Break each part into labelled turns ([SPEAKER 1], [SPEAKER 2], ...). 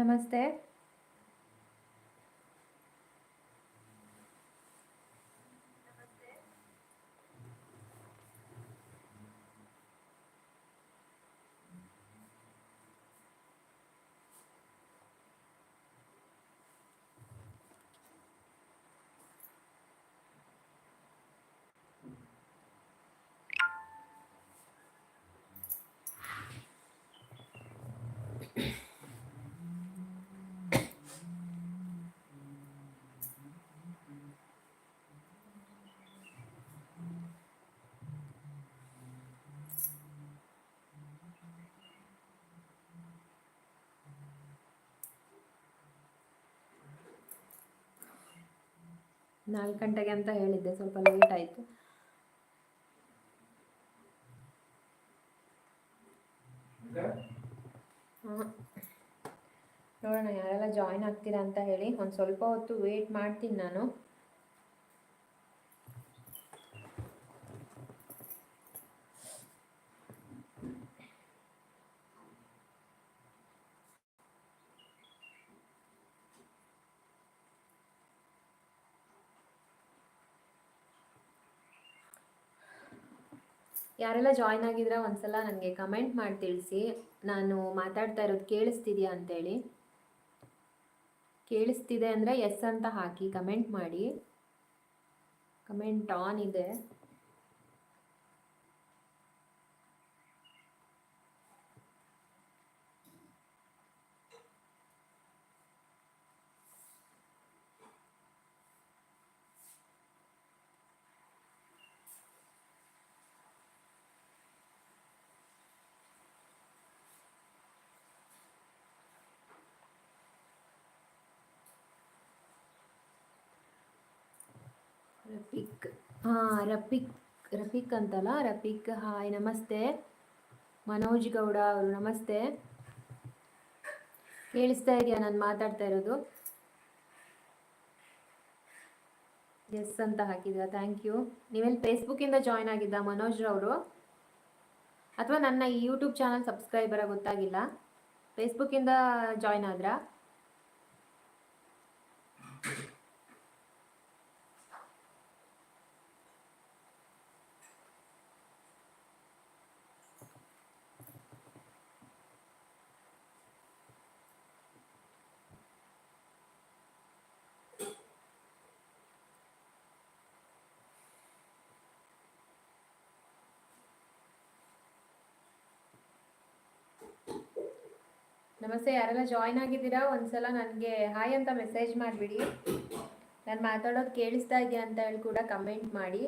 [SPEAKER 1] ನಮಸ್ತೆ ನಾಲ್ಕು ಗಂಟೆಗೆ ಅಂತ ಹೇಳಿದ್ದೆ, ಸ್ವಲ್ಪ ಲೇಟ್ ಆಯಿತು. ನೋಡೋಣ, ಯಾರೆಲ್ಲ ಜಾಯ್ನ್ ಆಗ್ತೀರಾ ಅಂತ ಹೇಳಿ. ಒಂದು ಸ್ವಲ್ಪ ಹೊತ್ತು ವೇಟ್ ಮಾಡ್ತೀನಿ ನಾನು. ಯಾರೆಲ್ಲ ಜಾಯ್ನ್ ಆಗಿದ್ರೆ ಒಂದ್ಸಲ ನನಗೆ ಕಮೆಂಟ್ ಮಾಡಿ ತಿಳಿಸಿ. ನಾನು ಮಾತಾಡ್ತಾ ಇರೋದು ಕೇಳಿಸ್ತಿದ್ಯಾ ಅಂತೇಳಿ. ಕೇಳಿಸ್ತಿದೆ ಅಂದರೆ ಎಸ್ ಅಂತ ಹಾಕಿ ಕಮೆಂಟ್ ಮಾಡಿ. ಕಮೆಂಟ್ ಆನ್ ಇದೆ ರಫೀಕ್ ಹಾಂ, ರಫಿಕ್, ರಫೀಕ್ ಅಂತಲ್ಲ? ರಫೀಕ್, ಹಾಯ್, ನಮಸ್ತೆ. ಮನೋಜ್ ಗೌಡ ಅವರು, ನಮಸ್ತೆ. ಕೇಳಿಸ್ತಾ ಇದೆಯಾ? ನಾನು ಮಾತಾಡ್ತಾ ಇರೋದು? ಎಸ್ ಅಂತ ಹಾಕಿದ್ರ? ಥ್ಯಾಂಕ್ ಯು ನೀವೆಲ್ಲಿ ಫೇಸ್ಬುಕ್ಕಿಂದ ಜಾಯ್ನ್ ಆಗಿದ್ದ ಮನೋಜ್ ಅವರು? ಅಥವಾ ನನ್ನ ಯೂಟ್ಯೂಬ್ ಚಾನಲ್ ಸಬ್ಸ್ಕ್ರೈಬರ ಗೊತ್ತಾಗಿಲ್ಲ? ಫೇಸ್ಬುಕ್ಕಿಂದ ಜಾಯ್ನ್ ಆದ್ರಾ? ನಮಸ್ತೆ, ಯಾರೆಲ್ಲ ಜಾಯ್ನ್ ಆಗಿದ್ದೀರಾ? ಒಂದ್ಸಲ ನನಗೆ ಹಾಯ್ ಅಂತ ಮೆಸೇಜ್ ಮಾಡಿಬಿಡಿ. ನಾನು ಮಾತಾಡೋದು ಕೇಳಿಸ್ತಾ ಇದೆಯಾ ಅಂತ ಹೇಳಿ ಕೂಡ ಕಮೆಂಟ್ ಮಾಡಿ.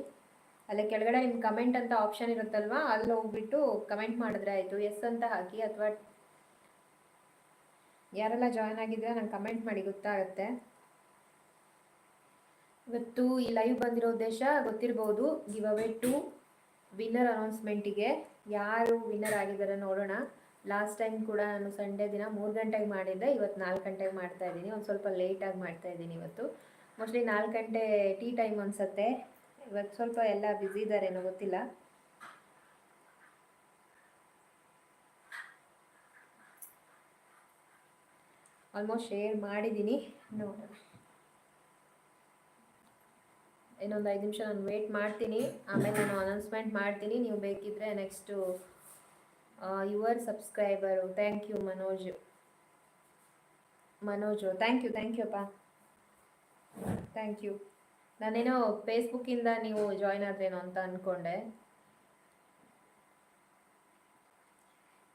[SPEAKER 1] ಅಲ್ಲೇ ಕೆಳಗಡೆ ನಿಮ್ಮ ಕಮೆಂಟ್ ಅಂತ ಆಪ್ಷನ್ ಇರುತ್ತಲ್ವಾ? ಅಲ್ಲಿ ಹೋಗ್ಬಿಟ್ಟು ಕಮೆಂಟ್ ಮಾಡಿದ್ರೆ ಆಯಿತು. ಎಸ್ ಅಂತ ಹಾಕಿ ಅಥವಾ ಯಾರೆಲ್ಲ ಜಾಯ್ನ್ ಆಗಿದ್ದೀರಾ ನಂಗೆ ಕಮೆಂಟ್ ಮಾಡಿ, ಗೊತ್ತಾಗುತ್ತೆ. ಇವತ್ತು ಈ ಲೈವ್ ಬಂದಿರೋ ಉದ್ದೇಶ ಗೊತ್ತಿರ್ಬೋದು. ಗಿವ್ ಅವೇ ಟು ವಿನ್ನರ್ ಅನೌನ್ಸ್ಮೆಂಟಿಗೆ ಯಾರು ವಿನ್ನರ್ ಆಗಿದ್ದಾರೆ ನೋಡೋಣ. ಲಾಸ್ಟ್ ಟೈಮ್ ಕೂಡ ನಾನು ಸಂಡೇ ದಿನ ಮೂರು ಗಂಟೆಗೆ ಮಾಡಿದ್ದೆ ಇವತ್ತು ನಾಲ್ಕು ಗಂಟೆಗೆ ಮಾಡ್ತಾ ಇದ್ದೀನಿ. ಒಂದು ಸ್ವಲ್ಪ ಲೇಟಾಗಿ ಮಾಡ್ತಾ ಇದ್ದೀನಿ ಇವತ್ತು. ಮೋಸ್ಟ್ಲಿ ನಾಲ್ಕು ಗಂಟೆ ಟೀ ಟೈಮ್ ಅನಿಸುತ್ತೆ. ಇವತ್ತು ಸ್ವಲ್ಪ ಎಲ್ಲ ಬ್ಯುಸಿ ಇದ್ದಾರೇನೋ ಗೊತ್ತಿಲ್ಲ. ಆಲ್ಮೋಸ್ಟ್ ಶೇರ್ ಮಾಡಿದ್ದೀನಿ. ನೋಡೋಣ. ಇನ್ನೊಂದು ಐದು ನಿಮಿಷ ನಾನು ವೇಟ್ ಮಾಡ್ತೀನಿ. ಆಮೇಲೆ ನಾನು ಅನೌನ್ಸ್ಮೆಂಟ್ ಮಾಡ್ತೀನಿ. ನೀವು ಬೇಕಿದ್ರೆ next your subscriber. Thank you Manoj. Manoj. Thank you thank you ಅಪ್ಪ. ಥ್ಯಾಂಕ್ ಯು ನಾನೇನೋ ಫೇಸ್ಬುಕ್ಕಿಂದ ನೀವು ಜಾಯ್ನ್ ಆದ್ರೇನೋ ಅಂತ ಅಂದ್ಕೊಂಡೆ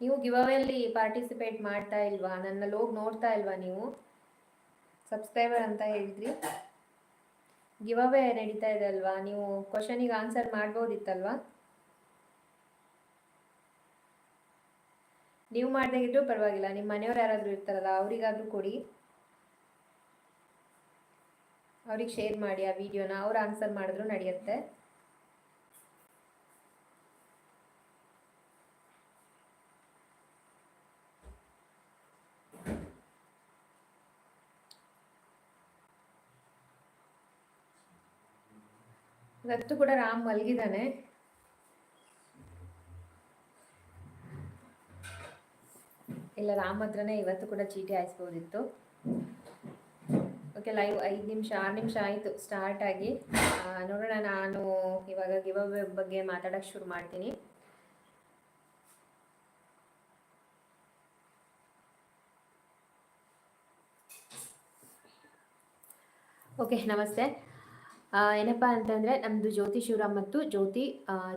[SPEAKER 1] ನೀವು ಗಿವಲ್ಲಿ ಪಾರ್ಟಿಸಿಪೇಟ್ ಮಾಡ್ತಾ ಇಲ್ವಾ? ನನ್ನ ಹೋಗಿ ನೋಡ್ತಾ ಇಲ್ವಾ ನೀವು? ಸಬ್ಸ್ಕ್ರೈಬರ್ ಅಂತ ಹೇಳಿದ್ರಿ. ಗಿವ್ ಅವೇ ನಡೀತಾ ಇದೆ ಅಲ್ವಾ? ನೀವು ಕ್ವಶನಿಗೆ ಆನ್ಸರ್ ಮಾಡ್ಬೋದಿತ್ತಲ್ವಾ? ನೀವು ಇದ್ರೂ ಪರವಾಗಿಲ್ಲ. ನಿಮ್ಮ ಮನೆಯವ್ರು ಯಾರಾದರೂ ಇರ್ತಾರಲ್ಲ, ಅವರಿಗಾದರೂ ಕೊಡಿ. ಅವ್ರಿಗೆ ಶೇರ್ ಮಾಡಿ ಆ ವಿಡಿಯೋನ ಅವ್ರು ಆನ್ಸರ್ ಮಾಡಿದ್ರು ನಡೆಯುತ್ತೆ. ಇವತ್ತು ಕೂಡ ರಾಮ್ ಮಲಗಿದ್ದಾನೆ. ಇಲ್ಲ, ರಾಮ್ ಹತ್ರನೇ ಇವತ್ತು ಕೂಡ ಚೀಟಿ ಹಾಯಿಸ್ಬೋದಿತ್ತು. ಓಕೆ ಲೈವ್ ಐದು ನಿಮಿಷ, ಆರು ನಿಮಿಷ ಆಯಿತು ಸ್ಟಾರ್ಟ್ ಆಗಿ. ನೋಡೋಣ, ನಾನು ಇವಾಗ ಗಿವ್ ಬಗ್ಗೆ ಮಾತಾಡೋಕ್ಕೆ ಶುರು ಮಾಡ್ತೀನಿ. ಓಕೆ ನಮಸ್ತೆ. ಏನಪ್ಪ ಅಂತಂದರೆ ನಮ್ಮದು ಜ್ಯೋತಿ ಶಿವರಾಮ್ ಮತ್ತು ಜ್ಯೋತಿ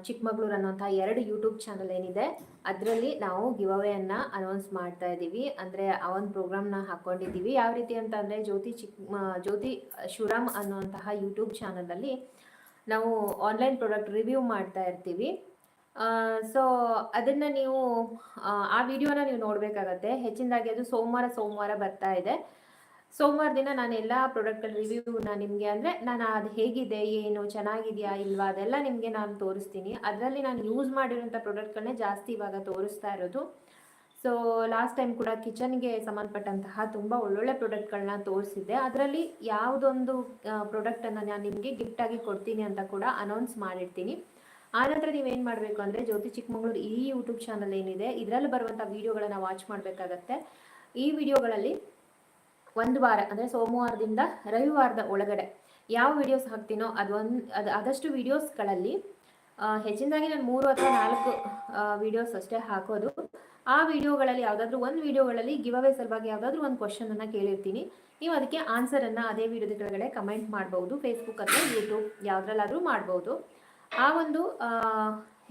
[SPEAKER 1] ಚಿಕ್ಕಮಗಳೂರು ಅನ್ನೋಂಥ ಎರಡು ಯೂಟ್ಯೂಬ್ ಚಾನಲ್ ಏನಿದೆ, ಅದರಲ್ಲಿ ನಾವು ಗಿವ್ ಅವೇಯನ್ನು ಅನೌನ್ಸ್ ಮಾಡ್ತಾ ಇದ್ದೀವಿ. ಅಂದರೆ ಆ ಒಂದು ಪ್ರೋಗ್ರಾಮ್ನ ಹಾಕ್ಕೊಂಡಿದ್ದೀವಿ ಯಾವ ರೀತಿ ಅಂತ ಜ್ಯೋತಿ ಚಿಕ್ಕ ಜ್ಯೋತಿ ಶಿವರಾಮ್ ಅನ್ನುವಂತಹ ಯೂಟ್ಯೂಬ್ ಚಾನಲಲ್ಲಿ ನಾವು ಆನ್ಲೈನ್ ಪ್ರಾಡಕ್ಟ್ ರಿವ್ಯೂ ಮಾಡ್ತಾ ಇರ್ತೀವಿ. ಸೊ ಅದನ್ನು ನೀವು, ಆ ವಿಡಿಯೋನ ನೀವು ನೋಡಬೇಕಾಗತ್ತೆ. ಹೆಚ್ಚಿನದಾಗಿ ಅದು ಸೋಮವಾರ ಸೋಮವಾರ ಬರ್ತಾ ಇದೆ. ಸೋಮವಾರ ದಿನ ನಾನು ಎಲ್ಲ ಪ್ರಾಡಕ್ಟ್ಗಳ ರಿವ್ಯೂನ ನಿಮಗೆ ಅಂದರೆ ನಾನು ಅದು ಹೇಗಿದೆ, ಏನು, ಚೆನ್ನಾಗಿದೆಯಾ ಇಲ್ವಾ ಅದೆಲ್ಲ ನಿಮಗೆ ನಾನು ತೋರಿಸ್ತೀನಿ. ಅದರಲ್ಲಿ ನಾನು ಯೂಸ್ ಮಾಡಿರೋಂಥ ಪ್ರಾಡಕ್ಟ್ಗಳನ್ನೇ ಜಾಸ್ತಿ ಇವಾಗ ತೋರಿಸ್ತಾ ಇರೋದು. ಸೊ ಲಾಸ್ಟ್ ಟೈಮ್ ಕೂಡ ಕಿಚನ್ಗೆ ಸಂಬಂಧಪಟ್ಟಂತಹ ತುಂಬ ಒಳ್ಳೊಳ್ಳೆ ಪ್ರಾಡಕ್ಟ್ಗಳನ್ನ ತೋರಿಸಿದ್ದೆ. ಅದರಲ್ಲಿ ಯಾವುದೊಂದು ಪ್ರಾಡಕ್ಟನ್ನು ನಾನು ನಿಮಗೆ ಗಿಫ್ಟಾಗಿ ಕೊಡ್ತೀನಿ ಅಂತ ಕೂಡ ಅನೌನ್ಸ್ ಮಾಡಿರ್ತೀನಿ. ಆನಂತರ ನೀವೇನು ಮಾಡಬೇಕು ಅಂದರೆ ಜ್ಯೋತಿ ಚಿಕ್ಕಮಗಳೂರು ಈ ಯೂಟ್ಯೂಬ್ ಚಾನಲ್ ಏನಿದೆ, ಇದರಲ್ಲಿ ಬರುವಂಥ ವೀಡಿಯೋಗಳನ್ನು ವಾಚ್ ಮಾಡಬೇಕಾಗತ್ತೆ. ಈ ವಿಡಿಯೋಗಳಲ್ಲಿ ಒಂದು ವಾರ, ಅಂದರೆ ಸೋಮವಾರದಿಂದ ರವಿವಾರದ ಒಳಗಡೆ ಯಾವ ವಿಡಿಯೋಸ್ ಹಾಕ್ತೀನೋ ಅದು ಒಂದು, ಅದು ಆದಷ್ಟು ವಿಡಿಯೋಸ್ಗಳಲ್ಲಿ ಹೆಚ್ಚಿನದಾಗಿ ನಾನು ಮೂರು ಅಥವಾ ನಾಲ್ಕು ವಿಡಿಯೋಸ್ ಅಷ್ಟೇ ಹಾಕೋದು. ಆ ವಿಡಿಯೋಗಳಲ್ಲಿ ಯಾವುದಾದ್ರೂ ಒಂದು ವಿಡಿಯೋಗಳಲ್ಲಿ ಗಿವ್ ಅವೇ ಸಲುವಾಗಿ ಯಾವುದಾದ್ರೂ ಒಂದು ಕ್ವಶನನ್ನು ಕೇಳಿರ್ತೀನಿ. ನೀವು ಅದಕ್ಕೆ ಆನ್ಸರನ್ನು ಅದೇ ವಿಡಿಯೋದ ಕೆಳಗಡೆ ಕಮೆಂಟ್ ಮಾಡ್ಬೋದು ಫೇಸ್ಬುಕ್ ಅಥವಾ ಯೂಟ್ಯೂಬ್ ಯಾವುದ್ರಲ್ಲಾದರೂ ಮಾಡ್ಬೋದು. ಆ ಒಂದು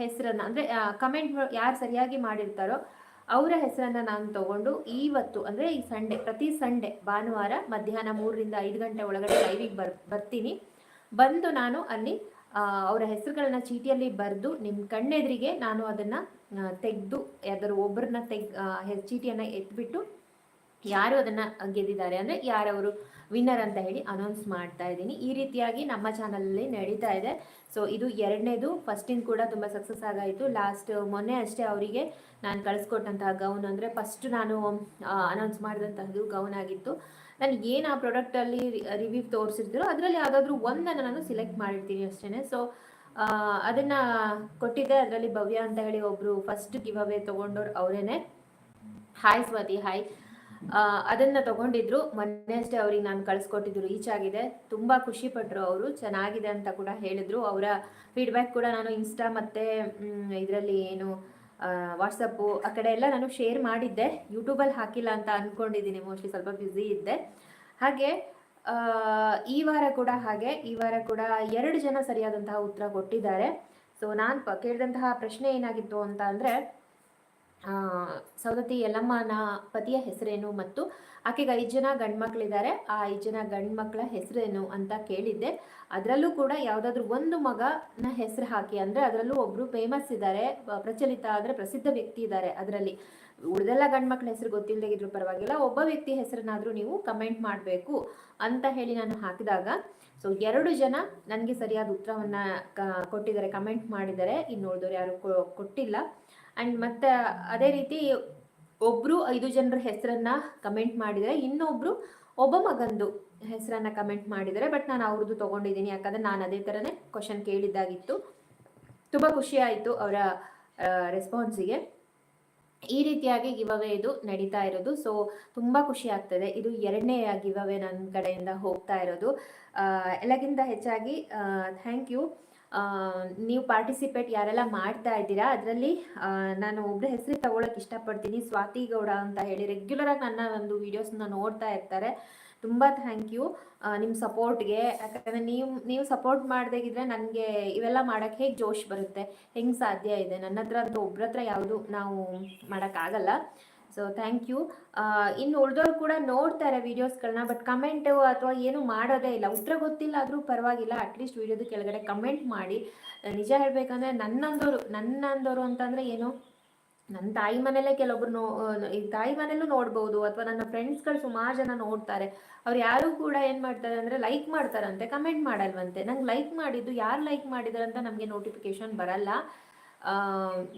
[SPEAKER 1] ಹೆಸರನ್ನು, ಅಂದರೆ ಕಮೆಂಟ್ ಯಾರು ಸರಿಯಾಗಿ ಮಾಡಿರ್ತಾರೋ ಅವರ ಹೆಸರನ್ನು ನಾನು ತಗೊಂಡು ಇವತ್ತು ಅಂದರೆ ಈ ಸಂಡೆ, ಪ್ರತಿ ಸಂಡೆ ಭಾನುವಾರ ಮಧ್ಯಾಹ್ನ ಮೂರರಿಂದ ಐದು ಗಂಟೆ ಒಳಗಡೆ ಲೈವಿಗೆ ಬರ್, ಬರ್ತೀನಿ. ಬಂದು ನಾನು ಅಲ್ಲಿ ಅವರ ಹೆಸರುಗಳನ್ನ ಚೀಟಿಯಲ್ಲಿ ಬರೆದು ನಿಮ್ಮ ಕಣ್ಣೆದುರಿಗೆ ನಾನು ಅದನ್ನು ತೆಗೆದು, ಯಾವ್ದಾದ್ರು ಒಬ್ಬರನ್ನ ತೆಗ್ ಚೀಟಿಯನ್ನು ಎತ್ಬಿಟ್ಟು ಯಾರು ಅದನ್ನು ಗೆದ್ದಿದ್ದಾರೆ ಅಂದರೆ ಯಾರವರು ವಿನ್ನರ್ ಅಂತ ಹೇಳಿ ಅನೌನ್ಸ್ ಮಾಡ್ತಾ ಇದ್ದೀನಿ. ಈ ರೀತಿಯಾಗಿ ನಮ್ಮ ಚಾನಲಲ್ಲಿ ನಡೀತಾ ಇದೆ. ಸೊ ಇದು ಎರಡನೇದು. ಫಸ್ಟಿಂದ ಕೂಡ ತುಂಬ ಸಕ್ಸಸ್ ಆಗಾಯಿತು. ಲಾಸ್ಟ್ ಮೊನ್ನೆ ಅಷ್ಟೇ ಅವರಿಗೆ ನಾನು ಕಳಿಸ್ಕೊಟ್ಟಂತಹ ಗೌನ್ ಅಂದರೆ ಫಸ್ಟ್ ನಾನು ಅನೌನ್ಸ್ ಮಾಡಿದಂತಹದ್ದು ಗೌನ್ ಆಗಿತ್ತು. ನಾನು ಏನು ಆ ಪ್ರಾಡಕ್ಟಲ್ಲಿ ರಿವ್ಯೂ ತೋರಿಸಿದ್ರು ಅದರಲ್ಲಿ ಯಾವುದಾದ್ರೂ ಒಂದನ್ನು ನಾನು ಸಿಲೆಕ್ಟ್ ಮಾಡಿರ್ತೀನಿ ಅಷ್ಟೇ ಸೊ ಅದನ್ನು ಕೊಟ್ಟಿದ್ದೆ. ಅದರಲ್ಲಿ ಭವ್ಯ ಅಂತ ಹೇಳಿ ಒಬ್ಬರು ಫಸ್ಟ್ ಗಿವ್ ಅವೇ ಅವರೇನೆ. ಹಾಯ್ ಸ್ವಾತಿ ಹಾಯ್ ಅದನ್ನು ತಗೊಂಡಿದ್ರು. ಮೊನ್ನೆ ಅಷ್ಟೇ ಅವ್ರಿಗೆ ನಾನು ಕಳ್ಸಿಕೊಟ್ಟಿದ್ರು. ರೀಚ್ ಆಗಿದೆ. ತುಂಬಾ ಖುಷಿ ಪಟ್ರು ಅವರು. ಚೆನ್ನಾಗಿದೆ ಅಂತ ಕೂಡ ಹೇಳಿದ್ರು. ಅವರ ಫೀಡ್ಬ್ಯಾಕ್ ಕೂಡ ನಾನು ಇನ್ಸ್ಟಾ ಮತ್ತೆ ಇದರಲ್ಲಿ ಏನು ವಾಟ್ಸಪ್ಪು ಆ ಕಡೆ ಎಲ್ಲ ನಾನು ಶೇರ್ ಮಾಡಿದ್ದೆ. ಯೂಟ್ಯೂಬಲ್ಲಿ ಹಾಕಿಲ್ಲ ಅಂತ ಅಂದ್ಕೊಂಡಿದ್ದೀನಿ ಮೋಸ್ಟ್ಲಿ ಸ್ವಲ್ಪ ಬ್ಯುಸಿ ಇದ್ದೆ. ಹಾಗೆ ಈ ವಾರ ಕೂಡ ಹಾಗೆ. ಈ ವಾರ ಕೂಡ ಎರಡು ಜನ ಸರಿಯಾದಂತಹ ಉತ್ತರ ಕೊಟ್ಟಿದ್ದಾರೆ. ಸೊ ನಾನು ಕೇಳಿದಂತಹ ಪ್ರಶ್ನೆ ಏನಾಗಿತ್ತು ಅಂತ ಅಂದರೆ ಸವದತ್ತಿ ಯಲ್ಲಮ್ಮನ ಪತಿಯ ಹೆಸರೇನು ಮತ್ತು ಆಕೆಗೆ ಐದು ಜನ ಗಂಡ್ಮಕ್ಳಿದ್ದಾರೆ. ಆ ಐದು ಜನ ಗಂಡ್ಮಕ್ಳ ಹೆಸರೇನು ಅಂತ ಕೇಳಿದ್ದೆ. ಅದರಲ್ಲೂ ಕೂಡ ಯಾವುದಾದ್ರೂ ಒಂದು ಮಗನ ಹೆಸರು ಹಾಕಿ ಅಂದರೆ ಅದರಲ್ಲೂ ಒಬ್ಬರು ಫೇಮಸ್ ಇದ್ದಾರೆ ಪ್ರಚಲಿತ ಅಂದರೆ ಪ್ರಸಿದ್ಧ ವ್ಯಕ್ತಿ ಇದ್ದಾರೆ ಅದರಲ್ಲಿ. ಉಳಿದೆಲ್ಲ ಗಂಡು ಮಕ್ಕಳ ಹೆಸರು ಗೊತ್ತಿಲ್ಲದೆ ಇದ್ರೂ ಪರವಾಗಿಲ್ಲ, ಒಬ್ಬ ವ್ಯಕ್ತಿ ಹೆಸರನ್ನಾದರೂ ನೀವು ಕಮೆಂಟ್ ಮಾಡಬೇಕು ಅಂತ ಹೇಳಿ ನಾನು ಹಾಕಿದಾಗ. ಸೊ ಎರಡು ಜನ ನನಗೆ ಸರಿಯಾದ ಉತ್ತರವನ್ನು ಕೊಟ್ಟಿದ್ದಾರೆ ಕಮೆಂಟ್ ಮಾಡಿದ್ದಾರೆ. ಇನ್ನು ಉಳಿದವರು ಯಾರು ಕೊಟ್ಟಿಲ್ಲ. ಆ್ಯಂಡ್ ಮತ್ತೆ ಅದೇ ರೀತಿ ಒಬ್ಬರು ಐದು ಜನರ ಹೆಸರನ್ನ ಕಮೆಂಟ್ ಮಾಡಿದರೆ ಇನ್ನೊಬ್ಬರು ಒಬ್ಬ ಮಗಂದು ಹೆಸರನ್ನು ಕಮೆಂಟ್ ಮಾಡಿದರೆ ಬಟ್ ನಾನು ಅವ್ರದ್ದು ತೊಗೊಂಡಿದ್ದೀನಿ. ಯಾಕಂದರೆ ನಾನು ಅದೇ ಥರನೇ ಕ್ವಶನ್ ಕೇಳಿದ್ದಾಗಿತ್ತು. ತುಂಬ ಖುಷಿ ಆಯಿತು ಅವರ ರೆಸ್ಪಾನ್ಸಿಗೆ ಈ ರೀತಿಯಾಗಿ ಗಿವ್ ಅವೇ ಇದು ನಡೀತಾ ಇರೋದು. ಸೊ ತುಂಬ ಖುಷಿ ಆಗ್ತದೆ. ಇದು ಎರಡನೇ ಗಿವ್ ಅವೇ ನನ್ನ ಕಡೆಯಿಂದ ಹೋಗ್ತಾ ಇರೋದು. ಎಲ್ಲಕ್ಕಿಂತ ಹೆಚ್ಚಾಗಿ ಥ್ಯಾಂಕ್ ಯು ನೀವು ಪಾರ್ಟಿಸಿಪೇಟ್ ಯಾರೆಲ್ಲ ಮಾಡ್ತಾ ಇದ್ದೀರಾ, ಅದರಲ್ಲಿ ನಾನು ಒಬ್ಬರ ಹೆಸರು ತಗೊಳಕ್ಕೆ ಇಷ್ಟಪಡ್ತೀನಿ, ಸ್ವಾತಿ ಗೌಡ ಅಂತ ಹೇಳಿ. ರೆಗ್ಯುಲರಾಗಿ ನನ್ನ ಒಂದು ವೀಡಿಯೋಸ್ನ ನೋಡ್ತಾ ಇರ್ತಾರೆ. ತುಂಬ ಥ್ಯಾಂಕ್ ಯು ನಿಮ್ಮ ಸಪೋರ್ಟ್ಗೆ ಯಾಕಂದರೆ ನೀವು ನೀವು ಸಪೋರ್ಟ್ ಮಾಡದಾಗಿದ್ರೆ ನನಗೆ ಇವೆಲ್ಲ ಮಾಡೋಕ್ಕೆ ಹೇಗೆ ಜೋಶ್ ಬರುತ್ತೆ? ಹೆಂಗೆ ಸಾಧ್ಯ ಇದೆ? ನನ್ನ ಹತ್ರ ಅಂತ ಒಬ್ರ ಹತ್ರ ಯಾವುದು ನಾವು ಮಾಡೋಕ್ಕಾಗಲ್ಲ ಸೊ ಥ್ಯಾಂಕ್ ಯು ಇನ್ನು ಉಳಿದವ್ರು ಕೂಡ ನೋಡ್ತಾರೆ ವೀಡಿಯೋಸ್ಗಳನ್ನ ಬಟ್ ಕಮೆಂಟು ಅಥವಾ ಏನು ಮಾಡೋದೇ ಇಲ್ಲ. ಉತ್ತರ ಗೊತ್ತಿಲ್ಲ ಆದರೂ ಪರವಾಗಿಲ್ಲ ಅಟ್ಲೀಸ್ಟ್ ವೀಡಿಯೋದ ಕೆಳಗಡೆ ಕಮೆಂಟ್ ಮಾಡಿ. ನಿಜ ಹೇಳಬೇಕಂದ್ರೆ ನನ್ನಂದವರು ನನ್ನಂದವರು ಅಂತಂದರೆ ಏನು ನನ್ನ ತಾಯಿ ಮನೆಯಲ್ಲೇ ಕೆಲವೊಬ್ರು ನೋ ಈ ತಾಯಿ ಮನೇಲೂ ನೋಡ್ಬೋದು, ಅಥವಾ ನನ್ನ ಫ್ರೆಂಡ್ಸ್ಗಳು ಸುಮಾರು ಜನ ನೋಡ್ತಾರೆ. ಅವ್ರು ಯಾರು ಕೂಡ ಏನು ಮಾಡ್ತಾರೆ ಅಂದರೆ ಲೈಕ್ ಮಾಡ್ತಾರಂತೆ ಕಮೆಂಟ್ ಮಾಡಲ್ವಂತೆ. ನಂಗೆ ಲೈಕ್ ಮಾಡಿದ್ದು, ಯಾರು ಲೈಕ್ ಮಾಡಿದಾರಂತ ನಮಗೆ ನೋಟಿಫಿಕೇಶನ್ ಬರಲ್ಲ.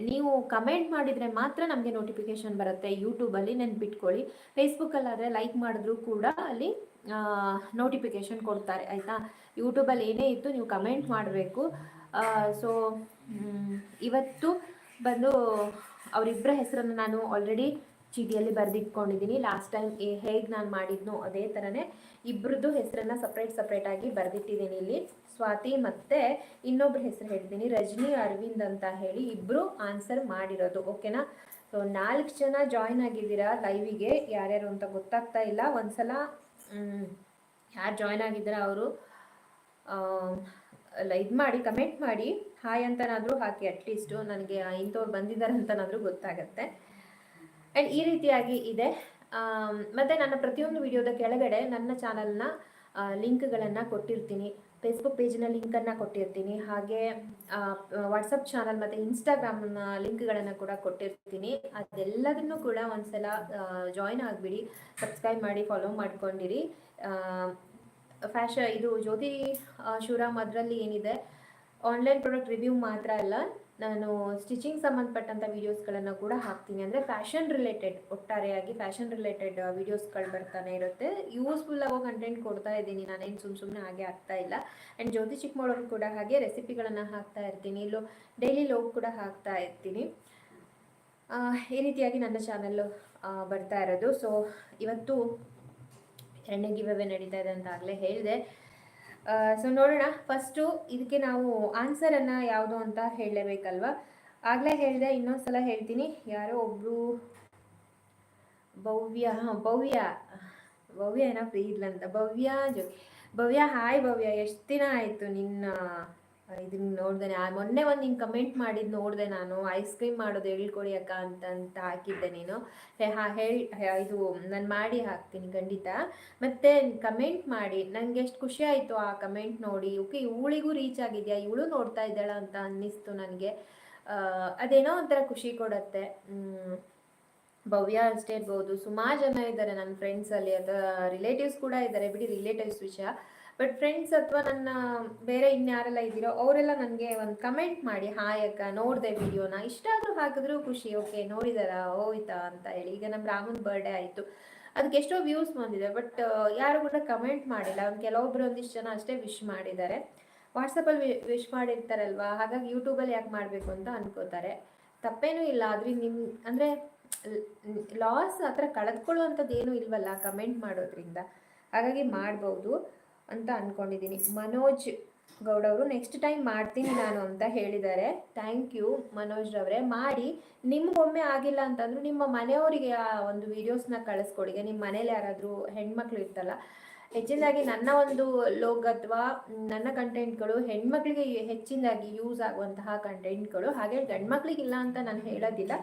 [SPEAKER 1] ನೀವು ಕಮೆಂಟ್ ಮಾಡಿದರೆ ಮಾತ್ರ ನಮಗೆ ನೋಟಿಫಿಕೇಶನ್ ಬರುತ್ತೆ. ಯೂಟ್ಯೂಬಲ್ಲಿ ನೆನ್ಪಿಟ್ಕೊಳ್ಳಿ. ಫೇಸ್ಬುಕ್ಕಲ್ಲಾದರೆ ಲೈಕ್ ಮಾಡಿದ್ರು ಕೂಡ ಅಲ್ಲಿ ನೋಟಿಫಿಕೇಶನ್ ಕೊಡ್ತಾರೆ. ಆಯಿತಾ? ಯೂಟ್ಯೂಬಲ್ಲಿ ಏನೇ ಇತ್ತು ನೀವು ಕಮೆಂಟ್ ಮಾಡಬೇಕು. ಸೊ ಇವತ್ತು ಬಂದು ಅವರಿಬ್ಬರ ಹೆಸರನ್ನು ನಾನು ಆಲ್ರೆಡಿ ಚೀಟಿಯಲ್ಲಿ ಬರೆದಿಟ್ಕೊಂಡಿದ್ದೀನಿ. ಲಾಸ್ಟ್ ಟೈಮ್ ಹೇಗೆ ನಾನು ಮಾಡಿದ್ನೋ ಅದೇ ಥರನೇ ಇಬ್ಬರದ್ದು ಹೆಸರನ್ನು ಸಪ್ರೇಟ್ ಸಪ್ರೇಟಾಗಿ ಬರೆದಿಟ್ಟಿದ್ದೀನಿ ಇಲ್ಲಿ. ಸ್ವಾತಿ ಮತ್ತು ಇನ್ನೊಬ್ರ ಹೆಸರು ಹೇಳ್ತೀನಿ. ರಜನಿ, ಅರವಿಂದ್ ಅಂತ ಹೇಳಿ ಇಬ್ಬರು ಆನ್ಸರ್ ಮಾಡಿರೋದು. ಓಕೆನಾ ಸೊ ನಾಲ್ಕು ಜನ ಜಾಯಿನ್ ಆಗಿದ್ದೀರಾ ಲೈವಿಗೆ ಯಾರ್ಯಾರು ಅಂತ ಗೊತ್ತಾಗ್ತಾ ಇಲ್ಲ. ಒಂದ್ಸಲ ಯಾರು ಜಾಯ್ನ್ ಆಗಿದ್ದೀರಾ ಅವರು? ಇದು ಮಾಡಿ ಕಮೆಂಟ್ ಮಾಡಿ. ಹಾಯ್ ಅಂತನಾದರೂ ಹಾಕಿ ಅಟ್ಲೀಸ್ಟು ನನಗೆ ಇಂಥವ್ರು ಬಂದಿದ್ದಾರೆ ಅಂತನಾದರೂ ಗೊತ್ತಾಗತ್ತೆ. ಆ್ಯಂಡ್ ಈ ರೀತಿಯಾಗಿ ಇದೆ. ಮತ್ತು ನನ್ನ ಪ್ರತಿಯೊಂದು ವಿಡಿಯೋದ ಕೆಳಗಡೆ ನನ್ನ ಚಾನಲ್ನ ಲಿಂಕ್ಗಳನ್ನು ಕೊಟ್ಟಿರ್ತೀನಿ. ಫೇಸ್ಬುಕ್ ಪೇಜಿನ ಲಿಂಕನ್ನು ಕೊಟ್ಟಿರ್ತೀನಿ. ಹಾಗೆ ವಾಟ್ಸಪ್ ಚಾನಲ್ ಮತ್ತು ಇನ್ಸ್ಟಾಗ್ರಾಮ್ನ ಲಿಂಕ್ಗಳನ್ನು ಕೂಡ ಕೊಟ್ಟಿರ್ತೀನಿ. ಅದೆಲ್ಲದನ್ನು ಕೂಡ ಒಂದ್ಸಲ ಜಾಯ್ನ್ ಆಗಿಬಿಡಿ. ಸಬ್ಸ್ಕ್ರೈಬ್ ಮಾಡಿ ಫಾಲೋ ಮಾಡ್ಕೊಂಡಿರಿ. ಫ್ಯಾಷ ಇದು ಜ್ಯೋತಿ ಶಿವರಾಮ್ ಅದರಲ್ಲಿ ಏನಿದೆ? ಆನ್ಲೈನ್ ಪ್ರಾಡಕ್ಟ್ ರಿವ್ಯೂ ಮಾತ್ರ ಅಲ್ಲ. ನಾನು ಸ್ಟಿಚಿಂಗ್ ಸಂಬಂಧಪಟ್ಟಂಥ ವೀಡಿಯೋಸ್ಗಳನ್ನು ಕೂಡ ಹಾಕ್ತೀನಿ. ಅಂದರೆ ಫ್ಯಾಷನ್ ರಿಲೇಟೆಡ್ ಒಟ್ಟಾರೆಯಾಗಿ ಫ್ಯಾಷನ್ ರಿಲೇಟೆಡ್ ವೀಡಿಯೋಸ್ಗಳು ಬರ್ತಾನೆ ಇರುತ್ತೆ. ಯೂಸ್ಫುಲ್ ಆಗೋ ಕಂಟೆಂಟ್ ಕೊಡ್ತಾ ಇದ್ದೀನಿ. ನಾನೇನು ಸುಮ್ಮ ಸುಮ್ಮನೆ ಹಾಗೆ ಆಗ್ತಾ ಇಲ್ಲ. ಆ್ಯಂಡ್ ಜ್ಯೋತಿ ಚಿಕ್ಕಮಗಳೂರು ಕೂಡ ಹಾಗೆ ರೆಸಿಪಿಗಳನ್ನು ಹಾಕ್ತಾ ಇರ್ತೀನಿ. ಇಲ್ಲೂ ಡೈಲಿ ಲೋಗ್ ಕೂಡ ಹಾಕ್ತಾ ಇರ್ತೀನಿ. ಈ ರೀತಿಯಾಗಿ ನನ್ನ ಚಾನಲ್ಲು ಬರ್ತಾ ಇರೋದು. ಸೊ ಇವತ್ತು ಎರಡನೇ ಗಿವ್ ನಡೀತಾ ಇದೆ ಅಂತ ಆಗಲೇ ಹೇಳಿದೆ. ಸೊ ನೋಡೋಣ. ಫಸ್ಟು ಇದಕ್ಕೆ ನಾವು ಆನ್ಸರನ್ನು ಯಾವುದು ಅಂತ ಹೇಳಲೇಬೇಕಲ್ವ? ಆಗಲೇ ಹೇಳಿದೆ ಇನ್ನೊಂದು ಸಲ ಹೇಳ್ತೀನಿ. ಯಾರೋ ಒಬ್ಬರು ಭವ್ಯ ಭವ್ಯ. ಭವ್ಯ ಏನೋ ಫ್ರೀ ಇಲ್ಲ ಅಂತ ಭವ್ಯ ಜೊತೆ ಭವ್ಯ ಹಾಯ್ ಭವ್ಯ. ಎಷ್ಟು ದಿನ ಆಯಿತು ನಿನ್ನ ಇದನ್ನ ನೋಡ್ದೆ ಮೊನ್ನೆ ಒಂದು ನಿನ್ ಕಮೆಂಟ್ ಮಾಡಿದ್ದು ನೋಡಿದೆ ನಾನು ಐಸ್ ಕ್ರೀಮ್ ಮಾಡೋದು ಹೇಳ್ಕೊಡಿ ಅಕ್ಕ ಅಂತ ಅಂತ ಹಾಕಿದ್ದೆ ನೀನು. ಹೇ- ಹೇಳಿ ಇದು ನಾನು ಮಾಡಿ ಹಾಕ್ತೀನಿ ಖಂಡಿತ. ಮತ್ತೆ ಕಮೆಂಟ್ ಮಾಡಿ ನನಗೆ ಎಷ್ಟು ಖುಷಿ ಆಯ್ತು ಆ ಕಮೆಂಟ್ ನೋಡಿ. ಓಕೆ, ಇವಳಿಗೂ ರೀಚ್ ಆಗಿದ್ಯಾ? ಇವಳು ನೋಡ್ತಾ ಇದ್ದಾಳ ಅಂತ ಅನ್ನಿಸ್ತು ನನಗೆ. ಅದೇನೋ ಒಂಥರ ಖುಷಿ ಕೊಡುತ್ತೆ. ಭವ್ಯ ಅಷ್ಟೇ ಇರ್ಬೋದು. ಸುಮಾರು ಜನ ಇದ್ದಾರೆ ನನ್ನ ಫ್ರೆಂಡ್ಸಲ್ಲಿ ಅಥವಾ ರಿಲೇಟಿವ್ಸ್ ಕೂಡ ಇದ್ದಾರೆ. ಬಿಡಿ ರಿಲೇಟಿವ್ಸ್ ವಿಷಯ. ಬಟ್ ಫ್ರೆಂಡ್ಸ್ ಅಥವಾ ನನ್ನ ಬೇರೆ ಇನ್ಯಾರೆಲ್ಲ ಇದ್ದೀರೋ ಅವರೆಲ್ಲ ನನಗೆ ಒಂದು ಕಮೆಂಟ್ ಮಾಡಿ ಹಾಯ್ ಅಕ್ಕ, ನೋಡಿದೆ ವಿಡಿಯೋನ ಇಷ್ಟ ಆದರೂ ಹಾಕಿದ್ರು ಖುಷಿ. ಓಕೆ ನೋಡಿದಾರಾ? ಹೋಯ್ತಾ? ಅಂತ ಹೇಳಿ. ಈಗ ನಮ್ಮ ರಾಮನ್ ಬರ್ಡೇ ಆಯಿತು. ಅದಕ್ಕೆ ಎಷ್ಟೋ ವ್ಯೂಸ್ ಬಂದಿದೆ. ಬಟ್ ಯಾರು ಕೂಡ ಕಮೆಂಟ್ ಮಾಡಿಲ್ಲ. ಒಂದು ಕೆಲವೊಬ್ರು ಒಂದಿಷ್ಟು ಜನ ಅಷ್ಟೇ ವಿಶ್ ಮಾಡಿದ್ದಾರೆ. ವಾಟ್ಸಪ್ಪಲ್ಲಿ ವಿಶ್ ಮಾಡಿರ್ತಾರಲ್ವಾ? ಹಾಗಾಗಿ ಯೂಟ್ಯೂಬಲ್ಲಿ ಯಾಕೆ ಮಾಡಬೇಕು ಅಂತ ಅನ್ಕೋತಾರೆ. ತಪ್ಪೇನೂ ಇಲ್ಲ. ಆದ್ರೆ ನಿಮ್ಮ ಅಂದರೆ ಲಾಸ್ ಆ ಥರ ಕಳೆದುಕೊಳ್ಳುವಂಥದ್ದು ಏನೂ ಇಲ್ವಲ್ಲ? ಕಮೆಂಟ್ ಮಾಡೋದ್ರಿಂದ. ಹಾಗಾಗಿ ಮಾಡ್ಬೋದು. ಅಂತ ಅಂದ್ಕೊಂಡಿದ್ದೀನಿ ಮನೋಜ್ ಗೌಡ ಅವರು ನೆಕ್ಸ್ಟ್ ಟೈಮ್ ಮಾಡ್ತೀನಿ ನಾನು ಅಂತ ಹೇಳಿದ್ದಾರೆ. ಥ್ಯಾಂಕ್ ಯು ಮನೋಜ್ ರವರೇ. ಮಾಡಿ, ನಿಮ್ಗೊಮ್ಮೆ ಆಗಿಲ್ಲ ಅಂತಂದ್ರೆ ನಿಮ್ಮ ಮನೆಯವರಿಗೆ ಆ ಒಂದು ವೀಡಿಯೋಸ್ನ ಕಳಿಸ್ಕೊಡಿ. ನಿಮ್ಮ ಮನೇಲಿ ಯಾರಾದರೂ ಹೆಣ್ಮಕ್ಳು ಇರ್ತಲ್ಲ, ಹೆಚ್ಚಿನದಾಗಿ ನನ್ನ ಒಂದು ಲೋಗ್ ಅಥವಾ ನನ್ನ ಕಂಟೆಂಟ್ಗಳು ಹೆಣ್ಮಕ್ಳಿಗೆ ಹೆಚ್ಚಿನದಾಗಿ ಯೂಸ್ ಆಗುವಂತಹ ಕಂಟೆಂಟ್ಗಳು ಹಾಗೆ ಗಂಡ್ಮಕ್ಳಿಗಿಲ್ಲ ಅಂತ ನಾನು ಹೇಳೋದಿಲ್ಲ.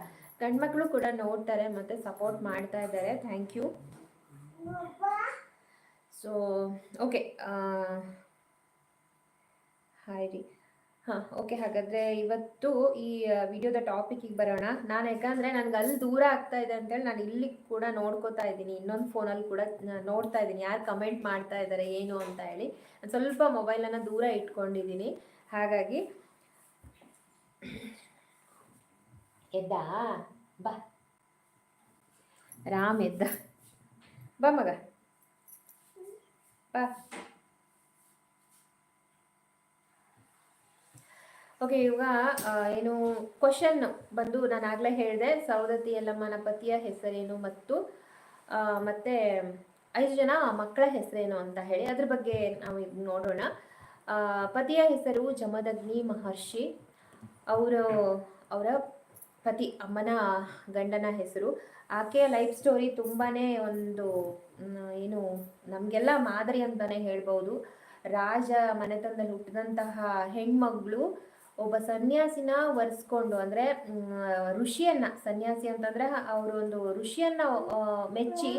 [SPEAKER 1] ಗಂಡ್ಮಕ್ಳು ಕೂಡ ನೋಡ್ತಾರೆ ಮತ್ತು ಸಪೋರ್ಟ್ ಮಾಡ್ತಾ ಇದ್ದಾರೆ. Thank you so okay hi ರೀ. ಹಾಂ ಓಕೆ ಹಾಗಾದರೆ ಇವತ್ತು ಈ ವಿಡಿಯೋದ ಟಾಪಿಕಿಗೆ ಬರೋಣ. ನಾನು ಯಾಕಂದರೆ ನನಗೆ ಅಲ್ಲಿ ದೂರ ಆಗ್ತಾ ಇದೆ ಅಂತೇಳಿ ನಾನು ಇಲ್ಲಿ ಕೂಡ ನೋಡ್ಕೋತಾ ಇದ್ದೀನಿ. ಇನ್ನೊಂದು ಫೋನಲ್ಲಿ ಕೂಡ ನೋಡ್ತಾ ಇದ್ದೀನಿ. ಯಾರು ಕಮೆಂಟ್ ಮಾಡ್ತಾ ಇದ್ದಾರೆ ಏನು ಅಂತ ಹೇಳಿ. ಸ್ವಲ್ಪ ಮೊಬೈಲನ್ನು ದೂರ ಇಟ್ಕೊಂಡಿದ್ದೀನಿ. ಹಾಗಾಗಿ, ಎದ್ದಾ? ಬಾ. ರಾಮ್ ಎದ್ದ. ಬಾ ಮಗ. ಓಕೆ ಇವಾಗ ಏನು ಕ್ವಶನ್ ಬಂದು ನಾನು ಆಗ್ಲೇ ಹೇಳಿದೆ. ಸವದತ್ತಿ ಯಲ್ಲಮ್ಮನ ಪತಿಯ ಹೆಸರೇನು ಮತ್ತು ಮತ್ತೆ ಐದು ಜನ ಮಕ್ಕಳ ಹೆಸರೇನು ಅಂತ ಹೇಳಿ ಅದ್ರ ಬಗ್ಗೆ ನಾವು ನೋಡೋಣ. ಪತಿಯ ಹೆಸರು ಜಮದಗ್ನಿ ಮಹರ್ಷಿ. ಅವರು, ಅವರ ಪತಿ ಅಮ್ಮನ ಗಂಡನ ಹೆಸರು. ಆಕೆಯ ಲೈಫ್ ಸ್ಟೋರಿ ತುಂಬಾ ಒಂದು ಏನು ನಮಗೆಲ್ಲ ಮಾದರಿ ಅಂತಲೇ ಹೇಳ್ಬೋದು. ರಾಜ ಮನೆತನದಲ್ಲಿ ಹುಟ್ಟಿದಂತಹ ಹೆಣ್ಮಗಳು ಒಬ್ಬ ಸನ್ಯಾಸಿನ ಒರೆಸ್ಕೊಂಡು ಅಂದರೆ ಋಷಿಯನ್ನ ಸನ್ಯಾಸಿ ಅಂತಂದರೆ ಅವರು ಒಂದು ಋಷಿಯನ್ನ ಮೆಚ್ಚಿ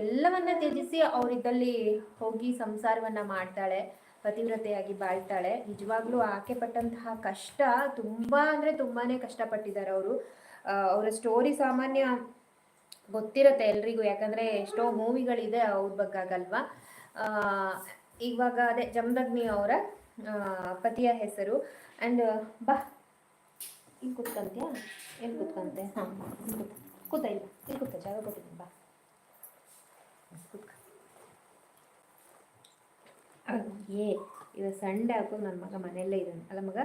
[SPEAKER 1] ಎಲ್ಲವನ್ನ ತ್ಯಜಿಸಿ ಅವರಿದ್ದಲ್ಲಿ ಹೋಗಿ ಸಂಸಾರವನ್ನ ಮಾಡ್ತಾಳೆ. ಪತಿವ್ರತೆಯಾಗಿ ಬಾಳ್ತಾಳೆ. ನಿಜವಾಗ್ಲೂ ಆಕೆ ಪಟ್ಟಂತಹ ಕಷ್ಟ ತುಂಬ ಅಂದರೆ ತುಂಬಾ ಕಷ್ಟಪಟ್ಟಿದ್ದಾರೆ ಅವರು. ಅವರ ಸ್ಟೋರಿ ಸಾಮಾನ್ಯ ಗೊತ್ತಿರತ್ತೆ ಎಲ್ರಿಗೂ. ಯಾಕಂದರೆ ಎಷ್ಟೋ ಮೂವಿಗಳಿದೆ ಅವ್ರ ಬಗ್ಗಾಗಲ್ವಾ? ಇವಾಗ ಅದೇ ಜಮದಗ್ನಿ ಅವರ ಪತಿಯ ಹೆಸರು. ಆ್ಯಂಡ್ ಬಾ. ಇಲ್ಲಿ ಕೂತ್ಕಂತ್ಯಾ? ಇಲ್ಲಿ ಕೂತ್ಕಂತೆ? ಹಾಂ ಕೂತ, ಇಲ್ಲ. ಇಲ್ಲಿ ಕೂತ ಜಾಗ ಕೊಟ್ಟಿದ್ದೀನಿ. ಬಾ. ಕೂತ್ಕ. ಏ ಇದು ಸಂಡೆ ಹಾಕೋದು ನನ್ನ ಮಗ ಮನೆಯಲ್ಲೇ ಇದ್ದಾನೆ. ಅಲ್ಲ ಮಗ?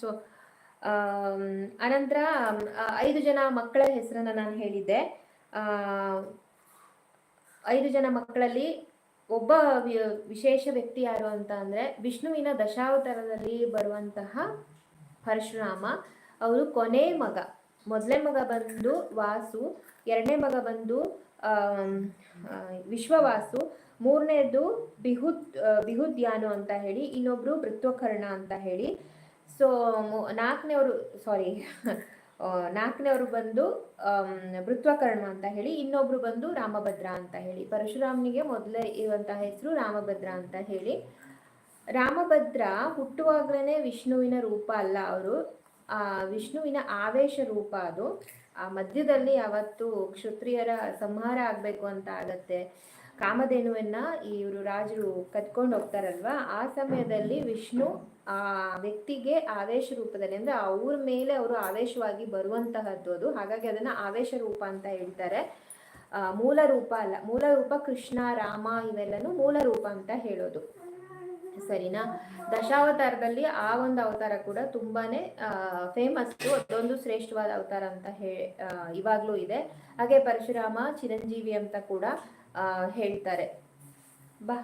[SPEAKER 1] ಸೊ ಅನಂತರ ಐದು ಜನ ಮಕ್ಕಳ ಹೆಸರನ್ನು ನಾನು ಹೇಳಿದ್ದೆ. ಐದು ಜನ ಮಕ್ಕಳಲ್ಲಿ ಒಬ್ಬ ವಿಶೇಷ ವ್ಯಕ್ತಿ ಯಾರು ಅಂತ ಅಂದರೆ ವಿಷ್ಣುವಿನ ದಶಾವತಾರದಲ್ಲಿ ಬರುವಂತಹ ಪರಶುರಾಮ. ಅವರು ಕೊನೆ ಮಗ. ಮೊದಲನೇ ಮಗ ಬಂದು ವಾಸು, ಎರಡನೇ ಮಗ ಬಂದು ವಿಶ್ವವಾಸು. ಮೂರನೇದು ಬಿಹುದ್ ಬಿಹುದ್ಯಾನು ಅಂತ ಹೇಳಿ, ಇನ್ನೊಬ್ರು ಮೃತ್ವಕರ್ಣ ಅಂತ ಹೇಳಿ. ಸೊ ನಾಲ್ಕನೇವರು ಸಾರಿ ನಾಲ್ಕನೇವರು ಬಂದು ಮೃತ್ವಕರ್ಣ ಅಂತ ಹೇಳಿ, ಇನ್ನೊಬ್ರು ಬಂದು ರಾಮಭದ್ರ ಅಂತ ಹೇಳಿ. ಪರಶುರಾಮನಿಗೆ ಮೊದಲೇ ಇರುವಂತಹ ಹೆಸರು ರಾಮಭದ್ರ ಅಂತ ಹೇಳಿ. ರಾಮಭದ್ರ ಹುಟ್ಟುವಾಗಲೇ ವಿಷ್ಣುವಿನ ರೂಪ ಅಲ್ಲ ಅವರು. ಆ, ವಿಷ್ಣುವಿನ ಆವೇಶ ರೂಪ ಅದು. ಆ ಮಧ್ಯದಲ್ಲಿ ಯಾವತ್ತು ಕ್ಷತ್ರಿಯರ ಸಂಹಾರ ಆಗಬೇಕು ಅಂತ ಆಗತ್ತೆ. ಕಾಮಧೇನುವನ್ನ ಇವರು ರಾಜರು ಕತ್ಕೊಂಡು ಹೋಗ್ತಾರಲ್ವಾ? ಆ ಸಮಯದಲ್ಲಿ ವಿಷ್ಣು ಆ ವ್ಯಕ್ತಿಗೆ ಆವೇಶ ರೂಪದಲ್ಲಿ ಅಂದ್ರೆ ಅವ್ರ ಮೇಲೆ ಅವರು ಆವೇಶವಾಗಿ ಬರುವಂತಹದ್ದು ಅದು. ಹಾಗಾಗಿ ಅದನ್ನ ಆವೇಶ ರೂಪ ಅಂತ ಹೇಳ್ತಾರೆ. ಮೂಲ ರೂಪ ಅಲ್ಲ, ಮೂಲ ರೂಪ ಕೃಷ್ಣ, ರಾಮ ಇವೆಲ್ಲನೂ ಮೂಲ ರೂಪ ಅಂತ ಹೇಳೋದು. ಸರಿನಾ? ದಶಾವತಾರದಲ್ಲಿ ಆ ಒಂದು ಅವತಾರ ಕೂಡ ತುಂಬಾನೇ ಫೇಮಸ್ ಅದೊಂದು ಶ್ರೇಷ್ಠವಾದ ಅವತಾರ ಅಂತ ಹೇ ಇವಾಗ್ಲೂ ಇದೆ. ಹಾಗೆ ಪರಶುರಾಮ, ಚಿರಂಜೀವಿ ಅಂತ ಕೂಡ ಹೇಳ್ತಾರೆ. ಬಾ.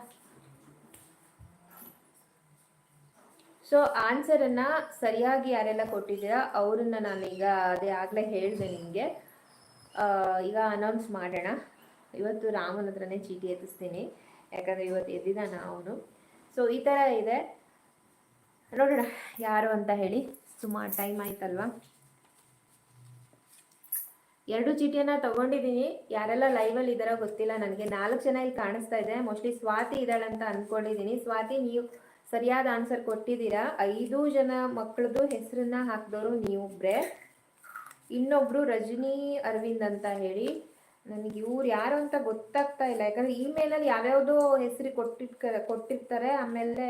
[SPEAKER 1] ಸೊ ಆನ್ಸರನ್ನ ಸರಿಯಾಗಿ ಯಾರೆಲ್ಲ ಕೊಟ್ಟಿದ್ದೀರಾ, ಅವ್ರನ್ನ ನಾನೀಗ ಅದೇ ಆಗ್ಲೇ ಹೇಳಿದೆ ನಿಮಗೆ. ಈಗ ಅನೌನ್ಸ್ ಮಾಡೋಣ. ಇವತ್ತು ರಾಮನ ಹತ್ರನೇ ಚೀಟಿ ಎತ್ತಿಸ್ತೀನಿ. ಯಾಕಂದ್ರೆ ಇವತ್ತು ಎದ್ದಿದ್ದಾನ ಅವನು. ಸೊ ಈ ಥರ ಇದೆ. ನೋಡೋಣ ಯಾರು ಅಂತ ಹೇಳಿ. ಸುಮಾರು ಟೈಮ್ ಆಯ್ತಲ್ವಾ? ಎರಡು ಚೀಟಿಯನ್ನು ತಗೊಂಡಿದ್ದೀನಿ. ಯಾರೆಲ್ಲ ಲೈವಲ್ಲಿ ಇದ್ದಾರೋ ಗೊತ್ತಿಲ್ಲ ನನಗೆ. ನಾಲ್ಕು ಜನ ಇಲ್ಲಿ ಕಾಣಿಸ್ತಾ ಇದೆ. ಮೋಸ್ಟ್ಲಿ ಸ್ವಾತಿ ಇದ್ದಾಳೆ ಅಂತ ಅಂದ್ಕೊಂಡಿದ್ದೀನಿ ಸ್ವಾತಿ, ನೀವು ಸರಿಯಾದ ಆನ್ಸರ್ ಕೊಟ್ಟಿದ್ದೀರಾ? ಐದು ಜನ ಮಕ್ಕಳದು ಹೆಸರನ್ನ ಹಾಕಿದವರು ನೀವೊಬ್ರೆ. ಇನ್ನೊಬ್ರು ರಜನಿ ಅರವಿಂದ್ ಅಂತ ಹೇಳಿ. ನನಗೆ ಇವ್ರು ಯಾರು ಅಂತ ಗೊತ್ತಾಗ್ತಾ ಇಲ್ಲ. ಯಾಕಂದ್ರೆ ಇಮೇಲಲ್ಲಿ ಯಾವ್ಯಾವುದೋ ಹೆಸರು ಕೊಟ್ಟಿದ್ ಕೊಟ್ಟಿರ್ತಾರೆ. ಆಮೇಲೆ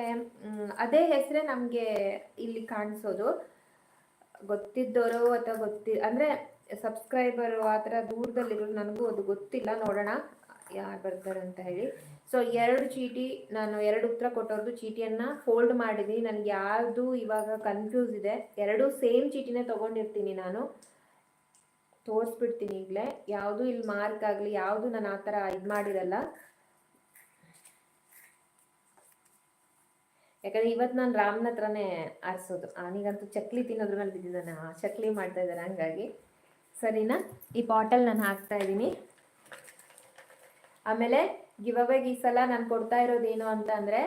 [SPEAKER 1] ಅದೇ ಹೆಸರೇ ನಮಗೆ ಇಲ್ಲಿ ಕಾಣಿಸೋದು. ಗೊತ್ತಿದ್ದವರು ಅಥವಾ ಗೊತ್ತಿ, ಅಂದರೆ ಸಬ್ಸ್ಕ್ರೈಬರು ಆ ಥರ ದೂರದಲ್ಲಿರೋರು ನನಗೂ ಅದು ಗೊತ್ತಿಲ್ಲ. ನೋಡೋಣ ಯಾರು ಬರ್ತಾರೆ ಅಂತ ಹೇಳಿ. ಸೊ ಎರಡು ಚೀಟಿ, ನಾನು ಎರಡು ಉತ್ತರ ಕೊಟ್ಟವ್ರದ್ದು ಚೀಟಿಯನ್ನು ಫೋಲ್ಡ್ ಮಾಡಿದ್ದೀನಿ ನನಗೆ ಯಾವುದು ಇವಾಗ ಕನ್ಫ್ಯೂಸ್ ಇದೆ. ಎರಡು ಸೇಮ್ ಚೀಟಿನೇ ತೊಗೊಂಡಿರ್ತೀನಿ ನಾನು. ತೋರಿಸ್ಬಿಡ್ತೀನಿ ಈಗಲೇ. ಯಾವುದು ಇಲ್ಲಿ ಮಾರ್ಕ್ ಆಗಲಿ, ಯಾವುದು ನಾನು ಆ ಥರ ಇದು ಮಾಡಿರಲ್ಲ. ಯಾಕಂದ್ರೆ ಇವತ್ತು ನಾನು ರಾಮನ ಹತ್ರನೇ ಆರಿಸೋದು. ಅವನಿಗಂತೂ ಚಕ್ಲಿ ತಿನ್ನೋದ್ರ ಮೇಲೆ ಬಿದ್ದಿದ್ದಾನೆ. ಚಕ್ಲಿ ಮಾಡ್ತಾ ಇದ್ದಾನೆ ಹಂಗಾಗಿ. ಸರಿನಾ? ಈ ಬಾಟಲ್ ನಾನು ಹಾಕ್ತಾ ಇದ್ದೀನಿ. ಆಮೇಲೆ ಗಿವ್ ಈ ಸಲ ನಾನು ಕೊಡ್ತಾ ಇರೋದು ಏನು ಅಂತ ಅಂದರೆ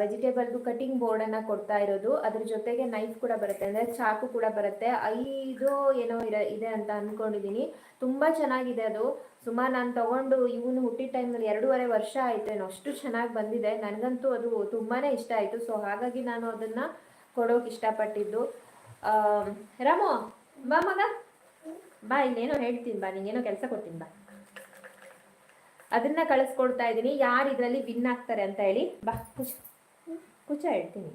[SPEAKER 1] ವೆಜಿಟೇಬಲ್ದು ಕಟಿಂಗ್ ಬೋರ್ಡನ್ನು ಕೊಡ್ತಾ ಇರೋದು. ಅದ್ರ ಜೊತೆಗೆ ನೈಫ್ ಕೂಡ ಬರುತ್ತೆ. ಅಂದರೆ ಚಾಕು ಕೂಡ ಬರುತ್ತೆ. ಐದು ಏನೋ ಇರ, ಇದೆ ಅಂತ ಅಂದ್ಕೊಂಡಿದ್ದೀನಿ ತುಂಬ ಚೆನ್ನಾಗಿದೆ ಅದು. ಸುಮಾರು ನಾನು ತಗೊಂಡು ಇವನು ಹುಟ್ಟಿದ ಟೈಮಲ್ಲಿ ಎರಡೂವರೆ ವರ್ಷ ಆಯ್ತೇನೋ ಅಷ್ಟು ಚೆನ್ನಾಗಿ ಬಂದಿದೆ. ನನಗಂತೂ ಅದು ತುಂಬಾ ಇಷ್ಟ ಆಯಿತು. ಸೊ ಹಾಗಾಗಿ ನಾನು ಅದನ್ನು ಕೊಡೋಕೆ ಇಷ್ಟಪಟ್ಟಿದ್ದು. ರಾಮು, ಬಾ ಮಗ. ಬಾ ಇಲ್ಲೇನೋ ಹೇಳ್ತೀನಿ ಬಾ. ನಿಂಗೇನೋ ಕೆಲಸ ಕೊಡ್ತೀನಿ ಬಾ. ಅದನ್ನ ಕಳಿಸ್ಕೊಡ್ತಾ ಇದ್ದೀನಿ. ಯಾರು ಇದರಲ್ಲಿ ವಿನ್ ಆಗ್ತಾರೆ ಅಂತ ಹೇಳಿ. ಬಾ ಕುಚ ಕುಚ ಹೇಳ್ತೀನಿ.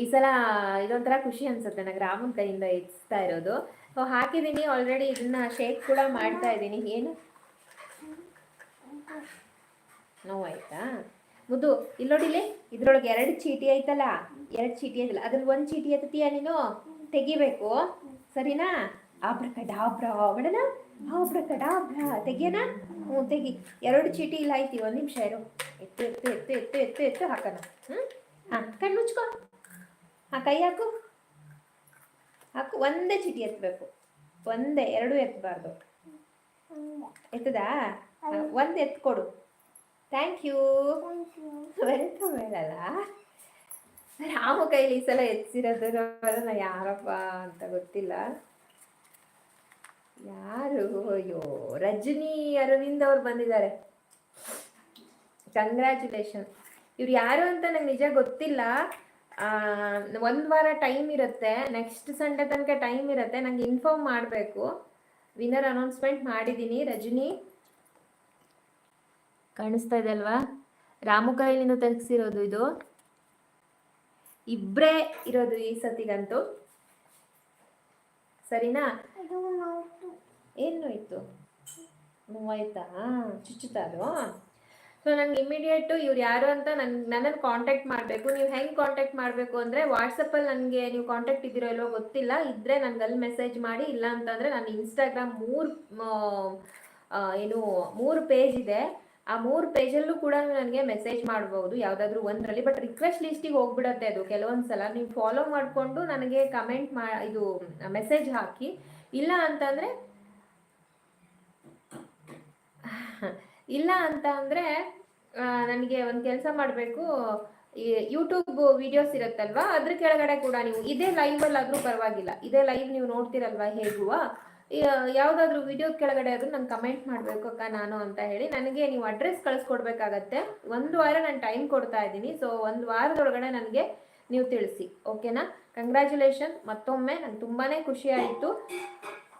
[SPEAKER 1] ಈ ಸಲ ಇದೊಂಥರ ಖುಷಿ ಅನ್ಸುತ್ತೆ. ನನಗೆ ರಾಮನ್ ಕೈಯಿಂದ ಹೆಚ್ಚಿಸ್ತಾ ಇರೋದು. ಸೊ ಹಾಕಿದ್ದೀನಿ ಆಲ್ರೆಡಿ ಇದನ್ನ ಶೇಕ್ ಕೂಡ ಮಾಡ್ತಾ ಇದ್ದೀನಿ. ಏನು? ನೋವಾಯ್ತಾ? ಮುದ್ದು ಇಲ್ಲಿ. ನೋಡಿಲಿ ಇದ್ರೊಳಗೆ ಎರಡು ಚೀಟಿ ಐತಲ್ಲ? ಎರಡು ಚೀಟಿ ಐತಲ್ಲ. ಅದ್ರಲ್ಲಿ ಒಂದು ಚೀಟಿ ಎತ್ತೀಯ ನೀನು? ತೆಗಿಬೇಕು. ಸರಿನಾ? ಆಬ್ರ ಕಡಾಬ್ರ ಬಿಡಣ ಆಬ್ರಕ ಡಾಬ್ರ ತೆಗಿಯೋಣ ಹ್ಞೂ ತೆಗಿ. ಎರಡು ಚೀಟಿ ಇಲ್ಲ ಐತಿ ಒಂದು ನಿಮಿಷ ಇರು. ಎತ್ತು ಎತ್ತು ಎತ್ತು ಎತ್ತು ಎತ್ತು ಎತ್ತು ಹಾಕೋಣ ಹ್ಞೂ ಹಾಂ ಕಣ್ಣು ಮುಚ್ಕೋ. ಹಾಂ ಕೈ ಹಾಕು. ಹಾಕು. ಒಂದೇ ಚೀಟಿ ಎತ್ತಬೇಕು. ಒಂದೇ ಎರಡು ಎತ್ತಬಾರ್ದು. ಎತ್ತದಾ? ಒಂದು ಎತ್ಕೊಡು ಥ್ಯಾಂಕ್ ಯು ವೆಲ್ಕಮ್ ಹೇಳಲ್ಲ ರಾಮ ಕೈಲಿ ಈ ಸಲ ಎತ್ತಿರೋದು ಯಾರಪ್ಪ ಅಂತ ಗೊತ್ತಿಲ್ಲ. ಯಾರು? ಅಯ್ಯೋ, ರಜನಿ ಅರವಿಂದ್ ಅವ್ರು ಬಂದಿದ್ದಾರೆ. ಕಂಗ್ರ್ಯಾಚುಲೇಷನ್ ಇವ್ರು ಯಾರು ಅಂತ ನಂಗೆ ನಿಜ ಗೊತ್ತಿಲ್ಲ. ಒಂದು ವಾರ ಟೈಮ್ ಇರುತ್ತೆ. ನೆಕ್ಸ್ಟ್ ಸಂಡೇ ತನಕ ಟೈಮ್ ಇರುತ್ತೆ. ನಂಗೆ ಇನ್ಫಾರ್ಮ್ ಮಾಡಬೇಕು. ವಿನ್ನರ್ ಅನೌನ್ಸ್ಮೆಂಟ್ ಮಾಡಿದ್ದೀನಿ ರಜನಿ. ಕಾಣಿಸ್ತಾ ಇದೆ ಅಲ್ವಾ? ರಾಮು ಕೈಲಿಂದ ಇದು. ಇಬ್ರೇ ಇರೋದು ಈ ಸತಿಗಂತೂ. ಸರಿನಾ? ನೋವಾಯ್ತಾ ಚುಚ್ಚುತ್ತಾ ಅದು? ಸೊ ನಂಗೆ ಇಮಿಡಿಯೇಟು ಇವ್ರು ಯಾರು ಅಂತ ನನ್, ನನ್ನನ್ನು ಕಾಂಟ್ಯಾಕ್ಟ್ ಮಾಡಬೇಕು. ನೀವು ಹೆಂಗೆ ಕಾಂಟ್ಯಾಕ್ಟ್ ಮಾಡಬೇಕು ಅಂದರೆ ವಾಟ್ಸಪ್ಪಲ್ಲಿ ನನಗೆ ನೀವು ಕಾಂಟ್ಯಾಕ್ಟ್ ಇದ್ದೀರೋ ಇಲ್ವೋ ಗೊತ್ತಿಲ್ಲ. ಇದ್ದರೆ ನನಗೆ ಅಲ್ಲಿ ಮೆಸೇಜ್ ಮಾಡಿ, ಇಲ್ಲ ಅಂತಂದರೆ ನಾನು ಇನ್ಸ್ಟಾಗ್ರಾಮ್ ಮೂರು ಏನು, ಮೂರು ಪೇಜ್ ಇದೆ. ಆ ಮೂರು ಪೇಜಲ್ಲೂ ಕೂಡ ನನಗೆ ಮೆಸೇಜ್ ಮಾಡ್ಬೋದು, ಯಾವುದಾದ್ರೂ ಒಂದರಲ್ಲಿ. ಬಟ್ ರಿಕ್ವೆಸ್ಟ್ ಲಿಸ್ಟಿಗೆ ಹೋಗ್ಬಿಡತ್ತೆ ಅದು ಕೆಲವೊಂದು ಸಲ ನೀವು ಫಾಲೋ ಮಾಡಿಕೊಂಡು ನನಗೆ ಕಮೆಂಟ್ ಮಾ, ಇದು ಮೆಸೇಜ್ ಹಾಕಿ. ಇಲ್ಲ ಅಂತಂದರೆ ಇಲ್ಲ ಅಂತ ಅಂದ್ರೆ ನನಗೆ ಒಂದು ಕೆಲಸ ಮಾಡಬೇಕು. ಯೂಟ್ಯೂಬ್ ವಿಡಿಯೋಸ್ ಇರುತ್ತಲ್ವಾ? ಅದ್ರ ಕೆಳಗಡೆ ಕೂಡ ನೀವು, ಇದೇ ಆದ್ರೂ ಪರವಾಗಿಲ್ಲ. ಇದೇ ಲೈವ್ ನೀವು ನೋಡ್ತೀರಲ್ವಾ ಹೇಗುವ? ಯಾವ್ದಾದ್ರು ವಿಡಿಯೋ ಕೆಳಗಡೆ ಆದ್ರೂ ನಂಗೆ ಕಮೆಂಟ್ ಮಾಡಬೇಕು ಅಕ್ಕ, ನಾನು ಅಂತ ಹೇಳಿ. ನನಗೆ ನೀವು ಅಡ್ರೆಸ್ ಕಳಿಸ್ಕೊಡ್ಬೇಕಾಗತ್ತೆ. ಒಂದು ವಾರ ನಾನು ಟೈಮ್ ಕೊಡ್ತಾ ಇದ್ದೀನಿ. ಸೊ ಒಂದು ವಾರದೊಳಗಡೆ ನನಗೆ ನೀವು ತಿಳಿಸಿ. ಓಕೆನಾ ಕಂಗ್ರ್ಯಾಚುಲೇಷನ್ ಮತ್ತೊಮ್ಮೆ ನಂಗೆ ತುಂಬಾ ಖುಷಿ ಆಯಿತು.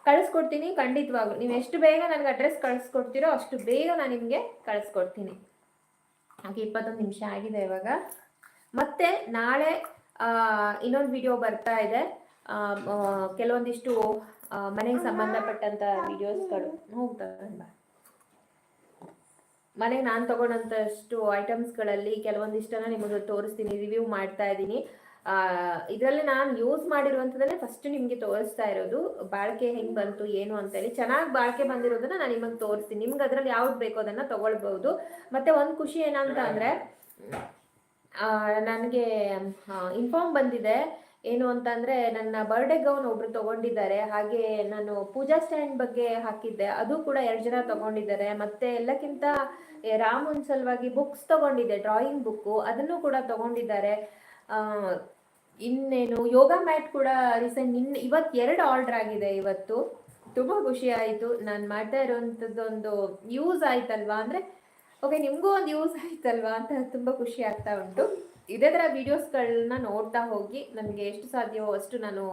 [SPEAKER 1] ಕಳಿಸ್ಕೊಡ್ತೀನಿ, ಖಂಡಿತವಾಗ್ಲು. ನೀವು ಎಷ್ಟು ಬೇಗ ನನಗೆ ಅಡ್ರೆಸ್ ಕಳಿಸ್ಕೊಡ್ತೀರೋ ಅಷ್ಟು ಬೇಗ ನಾನು ನಿಮಗೆ ಕಳಿಸ್ಕೊಡ್ತೀನಿ. ಹಾಗೆ ಇಪ್ಪತ್ತೊಂದು ನಿಮಿಷ ಆಗಿದೆ ಇವಾಗ. ಮತ್ತೆ ನಾಳೆ ಇನ್ನೊಂದು ವಿಡಿಯೋ ಬರ್ತಾ ಇದೆ. ಕೆಲವೊಂದಿಷ್ಟು ಮನೆಗೆ ಸಂಬಂಧಪಟ್ಟಂತ ವಿಡಿಯೋಸ್ಗಳು ಹೋಗ್ತಾ ಮನೆಗೆ ನಾನು ತಗೊಂಡಂತಷ್ಟು ಐಟಮ್ಸ್ಗಳಲ್ಲಿ ಕೆಲವೊಂದಿಷ್ಟನ್ನ ನಿಮಗೆ ತೋರಿಸ್ತೀನಿ ರಿವ್ಯೂ ಮಾಡ್ತಾ ಇದ್ದೀನಿ. ಇದರಲ್ಲಿ ನಾನು ಯೂಸ್ ಮಾಡಿರುವಂಥದ್ದನ್ನೇ ಫಸ್ಟ್ ನಿಮಗೆ ತೋರಿಸ್ತಾ ಇರೋದು. ಬಾಳಿಕೆ ಹೆಂಗೆ ಬಂತು, ಏನು ಅಂತೇಳಿ ಚೆನ್ನಾಗಿ ಬಾಳಿಕೆ ಬಂದಿರೋದನ್ನ ನಾನು ನಿಮಗೆ ತೋರಿಸ್ತೀನಿ. ನಿಮ್ಗೆ ಅದರಲ್ಲಿ ಯಾವ್ದು ಬೇಕೋ ಅದನ್ನು ತಗೊಳ್ಬಹುದು. ಮತ್ತೆ ಒಂದು ಖುಷಿ ಏನಂತ ಅಂದರೆ ನನಗೆ ಇನ್ಫಾರ್ಮ್ ಬಂದಿದೆ. ಏನು ಅಂತಂದರೆ ನನ್ನ ಬರ್ಡೇ ಗೌನ್ ಒಬ್ರು ತಗೊಂಡಿದ್ದಾರೆ. ಹಾಗೆ ನಾನು ಪೂಜಾ ಸ್ಟ್ಯಾಂಡ್ ಬಗ್ಗೆ ಹಾಕಿದ್ದೆ. ಅದು ಕೂಡ ಎರಡು ಜನ ತಗೊಂಡಿದ್ದಾರೆ. ಮತ್ತೆ ಎಲ್ಲಕ್ಕಿಂತ ರಾಮನ್ ಸಲುವಾಗಿ ಬುಕ್ಸ್ ತಗೊಂಡಿದ್ದೆ. ಡ್ರಾಯಿಂಗ್ ಬುಕ್ಕು ಅದನ್ನು ಕೂಡ ತಗೊಂಡಿದ್ದಾರೆ. ಇನ್ನೇನು? ಯೋಗ ಮ್ಯಾಟ್ ಕೂಡ ರೀಸೆಂಟ್ ನಿನ್ನ ಇವತ್ತು ಎರಡು ಆರ್ಡರ್ ಆಗಿದೆ ಇವತ್ತು. ತುಂಬ ಖುಷಿ ಆಯಿತು. ನಾನು ಮಾಡ್ತಾ ಇರೋವಂಥದ್ದೊಂದು ಯೂಸ್ ಆಯ್ತಲ್ವಾ? ಅಂದರೆ ಓಕೆ ನಿಮಗೂ ಒಂದು ಯೂಸ್ ಆಯ್ತಲ್ವಾ ಅಂತ ತುಂಬ ಖುಷಿ ಆಗ್ತಾ ಉಂಟು. ಇದೇ ಥರ ವೀಡಿಯೋಸ್ಗಳನ್ನ ನೋಡ್ತಾ ಹೋಗಿ, ನನಗೆ ಎಷ್ಟು ಸಾಧ್ಯವೋ ಅಷ್ಟು ನಾನು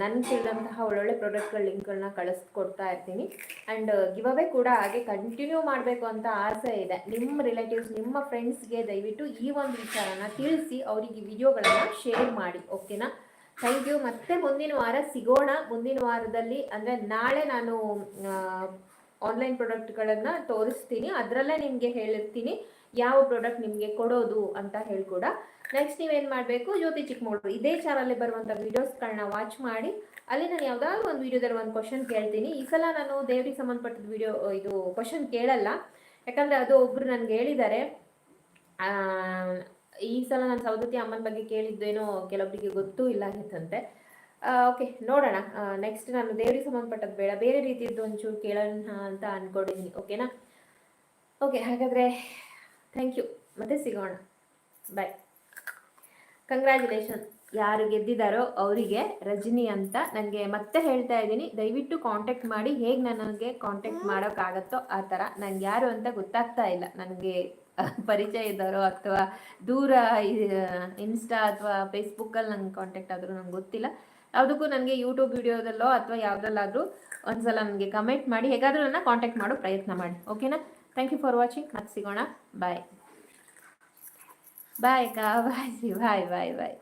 [SPEAKER 1] ನನ್ನ ತಿಳಿದಂತಹ ಒಳ್ಳೊಳ್ಳೆ ಪ್ರಾಡಕ್ಟ್ಗಳ ಲಿಂಕ್ಗಳನ್ನ ಕಳಿಸ್ಕೊಡ್ತಾ ಇರ್ತೀನಿ. ಆ್ಯಂಡ್ ಗಿವ್ ಅವೇ ಕೂಡ ಹಾಗೆ ಕಂಟಿನ್ಯೂ ಮಾಡಬೇಕು ಅಂತ ಆಸೆ ಇದೆ. ನಿಮ್ಮ ರಿಲೇಟಿವ್ಸ್ ನಿಮ್ಮ ಫ್ರೆಂಡ್ಸ್ಗೆ ದಯವಿಟ್ಟು ಈ ಒಂದು ವಿಚಾರನ ತಿಳಿಸಿ, ಅವರಿಗೆ ವಿಡಿಯೋಗಳನ್ನು ಶೇರ್ ಮಾಡಿ ಓಕೆನಾ ಥ್ಯಾಂಕ್ ಯು ಮತ್ತೆ ಮುಂದಿನ ವಾರ ಸಿಗೋಣ. ಮುಂದಿನ ವಾರದಲ್ಲಿ, ಅಂದರೆ ನಾಳೆ ನಾನು ಆನ್ಲೈನ್ ಪ್ರಾಡಕ್ಟ್ಗಳನ್ನು ತೋರಿಸ್ತೀನಿ. ಅದರಲ್ಲೇ ನಿಮಗೆ ಹೇಳಿರ್ತೀನಿ. ಯಾವ ಪ್ರಾಡಕ್ಟ್ ನಿಮಗೆ ಕೊಡೋದು ಅಂತ ಹೇಳ್ಕೊಡ ನೆಕ್ಸ್ಟ್ ನೀವೇನು ಮಾಡಬೇಕು? ಜ್ಯೋತಿ ಚಿಕ್ಕಮಗಳೂರು ಇದೇ ಚಾನಲ್ ಬರುವಂಥ ವೀಡಿಯೋಸ್ಗಳನ್ನ ವಾಚ್ ಮಾಡಿ, ಅಲ್ಲಿ ನಾನು ಯಾವುದಾದ್ರು ಒಂದು ವಿಡಿಯೋದಲ್ಲಿ ಒಂದು ಕ್ವಶನ್ ಕೇಳ್ತೀನಿ. ಈ ಸಲ ನಾನು ದೇವ್ರಿಗೆ ಸಂಬಂಧಪಟ್ಟದ ವಿಡಿಯೋ ಇದು ಕ್ವಶನ್ ಕೇಳಲ್ಲ. ಯಾಕಂದರೆ ಅದು ಒಬ್ಬರು ನನಗೆ ಹೇಳಿದ್ದಾರೆ. ಈ ಸಲ ನಾನು ಸೌದತಿ ಅಮ್ಮನ ಬಗ್ಗೆ ಕೇಳಿದ್ದೇನೋ ಕೆಲವೊಬ್ಬರಿಗೆ ಗೊತ್ತೂ ಇಲ್ಲ ಅಂತಂತೆ. ಓಕೆ ನೋಡೋಣ. ನೆಕ್ಸ್ಟ್ ನಾನು ದೇವ್ರಿಗೆ ಸಂಬಂಧಪಟ್ಟದ್ದು ಬೇಡ. ಬೇರೆ ರೀತಿಯದ್ದು ಒಂಚೂರು ಕೇಳೋಣ ಅಂತ ಅಂದ್ಕೊಂಡಿದ್ದೀನಿ ಓಕೆನಾ ಓಕೆ ಹಾಗಾದರೆ ಥ್ಯಾಂಕ್ ಯು ಮತ್ತೆ ಸಿಗೋಣ. ಬಾಯ್ ಕಂಗ್ರ್ಯಾಚುಲೇಷನ್ ಯಾರು ಗೆದ್ದಿದ್ದಾರೋ ಅವರಿಗೆ ರಜನಿ ಅಂತ ನನಗೆ ಮತ್ತೆ ಹೇಳ್ತಾ ಇದ್ದೀನಿ. ದಯವಿಟ್ಟು ಕಾಂಟ್ಯಾಕ್ಟ್ ಮಾಡಿ. ಹೇಗೆ ನನಗೆ ಕಾಂಟ್ಯಾಕ್ಟ್ ಮಾಡೋಕ್ಕಾಗತ್ತೋ ಆ ಥರ ನನಗೆ ಯಾರು ಅಂತ ಗೊತ್ತಾಗ್ತಾ ಇಲ್ಲ. ನನಗೆ ಪರಿಚಯ ಇದ್ದಾರೋ ಅಥವಾ ದೂರ ಇನ್ಸ್ಟಾ ಅಥವಾ ಫೇಸ್ಬುಕ್ಕಲ್ಲಿ ನಂಗೆ ಕಾಂಟ್ಯಾಕ್ಟ್ ಆದರೂ ನಂಗೆ ಗೊತ್ತಿಲ್ಲ. ಯಾವುದಕ್ಕೂ ನನಗೆ ಯೂಟ್ಯೂಬ್ ವಿಡಿಯೋದಲ್ಲೋ ಅಥವಾ ಯಾವುದಲ್ಲಾದರೂ ಒಂದ್ಸಲ ನನಗೆ ಕಮೆಂಟ್ ಮಾಡಿ. ಹೇಗಾದರೂ ನನ್ನ ಕಾಂಟ್ಯಾಕ್ಟ್ ಮಾಡೋ ಪ್ರಯತ್ನ ಮಾಡಿ. ಓಕೆನಾ ಥ್ಯಾಂಕ್ ಯು ಫಾರ್ ವಾಚಿಂಗ್ ಮತ್ತೆ ಸಿಗೋಣ. ಬಾಯ್ ಬಾಯ್ ಕಾ ಬಾಯ್ ಸಿ ಬಾಯ್ ಬಾಯ್ ಬಾಯ್